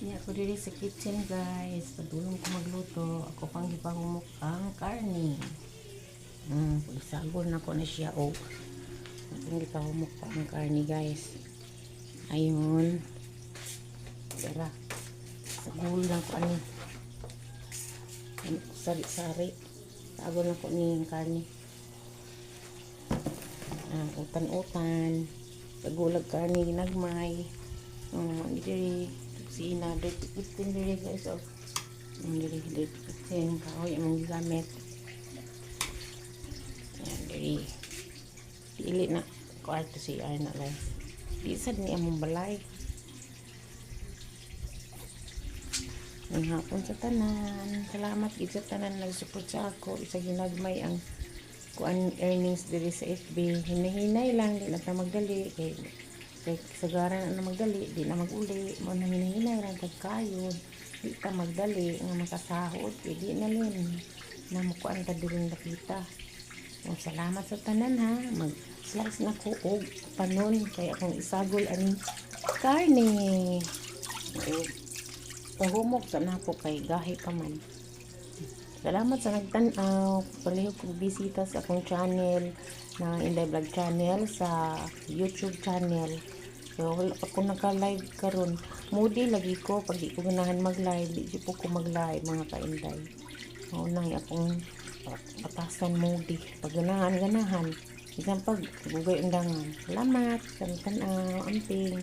Di ako diri sa kitchen guys. Padulong ko magluto. Ako pang gipahumok ang karne. Hmm, pagsagol na ko na siya. Oh. Akong gipahumok pa ang karne guys. Ayun. Tara. Sagol na ko ani. Sari-sari. Sagol na ko ni ang karne. Ah, utan-utan. Sagulag karne ginagmay. Um, diri si ina dito itin diri guys oh. Ang diri dito itin kahoy among gigamit. Yan diri. Dili na kwarto si Arna lang. Di sad ni among balay. Ang hapon sa tanan. Salamat gid sa tanan nag-support sa ako. Isa ginagmay ang kuan earnings diri sa FB. Hinahinay lang di na ta magdali kay kay sagaran na magdali di na maguli. Mo na hinahinay lang kag kayod di ta magdali nga makasahod kay di na lin na mukuan ta diri nakita. O salamat sa tanan ha? Mag slice na ko og panon. Kay akong isagol ani karne. O pahumok sa nako kay gahi pa man Salamat sa nagtanaw. Palihog kong bisita sa akong channel na Inday Vlog channel sa YouTube channel. So, wala pa ko naka-live karon. Moody lagi ko pag di mag-live, di po ko mag-live mga ka-Inday. Na akong pa- patasan moody. Pag ganahan ganahan. Isang pag bugay undangan. Salamat sa nagtanaw. Amping.